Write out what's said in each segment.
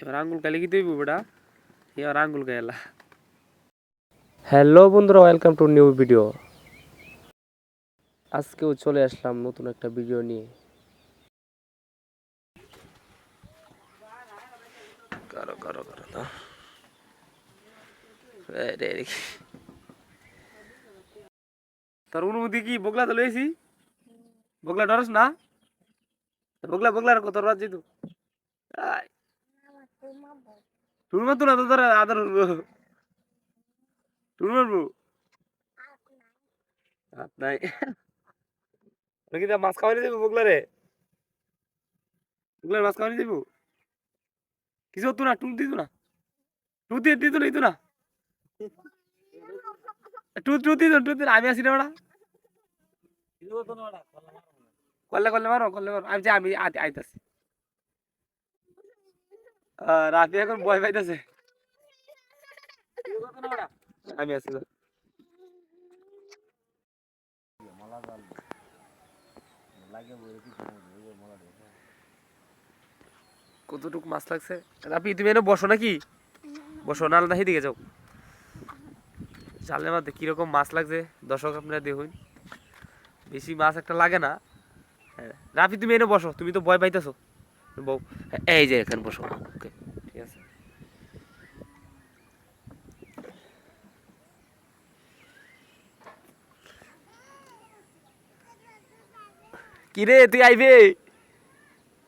এবার আঙ্গুল কালি কি তুই বেটা? এবার আঙ্গুল গায়েলা হ্যালো বন্ধুরা ওয়েলকাম টু নিউ ভিডিও আজকেও চলে আসলাম নতুন একটা ভিডিও নিয়ে। করো করো করো তো। রে রে। তোর অনুমতি কি? বগলা তো লইছি। বগলা ডরস না? বগলা বগলা কত রাজ্য তুই মারতো না তোর আদর টুল মারবো হাত নাই। নাকি মাছ খাওয়ানি দেবো বগলার? মাছ খাওয়ানি দেবো কিছু হতো না টুল দিত না। টু দিয়ে দিত না দিত না। টু টু দিত টু দিত আমি আসি না বেড়া। করলে করলে মারো। করলে মারো আমি যে আমি আই- আইতাছি। রাফি এখন ভয় পাইতেছে। আমি আছি। কতটুকু মাছ লাগছে? রাফি তুমি এনে বসো নাকি? বসো নাল না দিকে যাও। জালের মধ্যে কীরকম মাছ লাগছে, দর্শক আপনারা দেখুন। বেশি মাছ একটা লাগে না। হ্যাঁ রাফি, তুমি এনে বসো, তুমি তো ভয় পাইতেছো। বউ এই যে এখানে বসো। ওকে ঠিক আছে। কিরে তুই আইবে?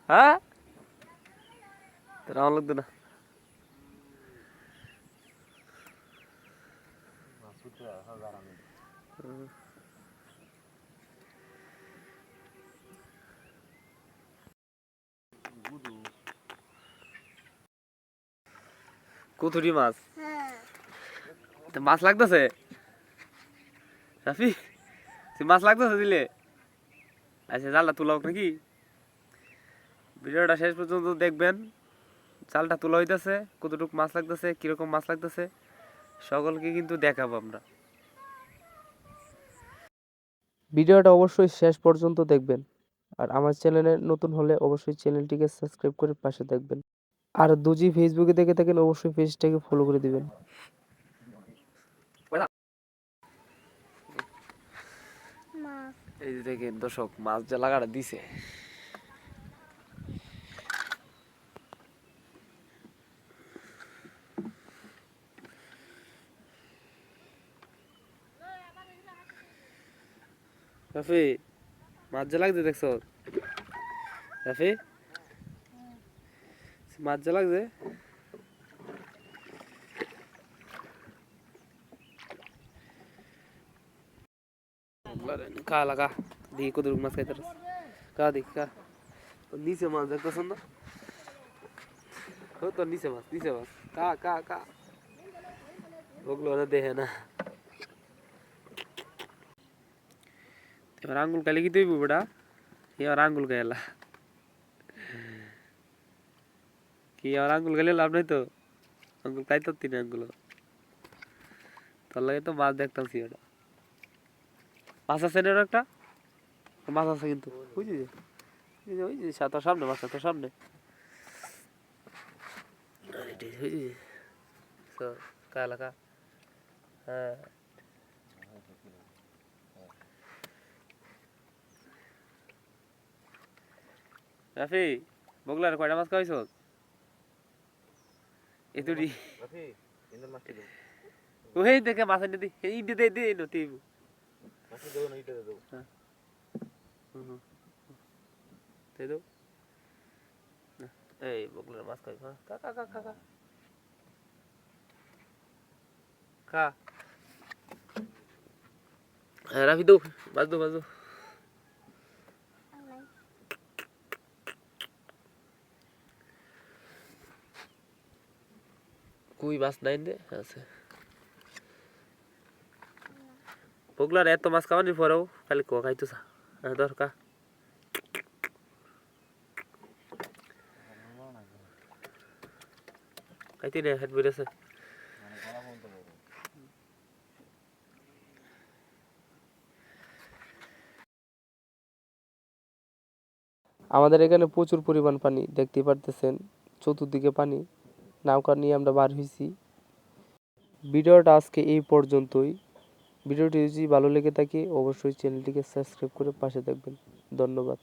হ্যাঁ? তোর আমার লাগতো না। হুম। কুতুরি মাছ। তো মাছ লাগতেছে? রাফি তুই মাছ লাগতেছে দিলে? আচ্ছা জালটা তোলা হোক নাকি? ভিডিওটা শেষ পর্যন্ত দেখবেন। জালটা তোলা হইতেছে কতটুকু মাছ লাগতেছে কীরকম মাছ লাগতেছে সকলকে কিন্তু দেখাবো আমরা। ভিডিওটা অবশ্যই শেষ পর্যন্ত দেখবেন। আর আমার চ্যানেলে নতুন হলে অবশ্যই চ্যানেলটিকে সাবস্ক্রাইব করে পাশে দেখবেন আর দুজি ফেসবুকে দেখে থাকেন, অবশ্যই পেজটাকে ফলো করে দিবেন। এই যে দেখেন দর্শক, মাছ যে লাগাটা দিছে। রাফি, মাছ যে লাগছে দেখছ? রাফি? মাছ যে লাগছে কা লাগা দেখি কত মাছ খাইতে পারস কা দেখি কা ও নিচে মাছ দেখতেছ না ও তোর নিচে মাছ নিচে মাছ কা কা কা ওগুলো ওরা দেখে না এবার আঙ্গুল কালি কি তুই বেটা এবার আঙ্গুল গায়েলা কি আর আঙ্গুল গালে লাভ নাই তো? আঙ্গুল খাইতে তিন আঙ্গুল। তোর লাগে তো মাছ দেখতাম ওটা। মাছ আছে না একটা? মাছ আছে কিন্তু। বুঝলি ওই যে তোর সামনে, মাছ তোর সামনে। বুঝলি তো কালা কা হ্যাঁ। রাফি, বগলার কয়টা মাছ খাওয়াইছ এতুরি ওই দেখে মাছ দি। এই দে দে দে নতি হুম। তাই তো এই বগলার মাছ খাই কা কা কা কা কা কা রাফি দো বাজ দো বাজ দো কই মাছ নাই রে আছে। বগলার এত মাছ খাওয়ানির পরেও খালি ক খাইতো হ্যাঁ দরকার খাইতে নে হাত বেড়েছে আমাদের এখানে প্রচুর পরিমাণ পানি, দেখতে পারতেছেন, চতুর্দিকে পানি। নৌকা নিয়ে আমরা বার হয়েছি ভিডিওটা আজকে এই পর্যন্তই। ভিডিওটি যদি ভালো লেগে থাকে, অবশ্যই চ্যানেলটিকে সাবস্ক্রাইব করে পাশে থাকবেন। ধন্যবাদ।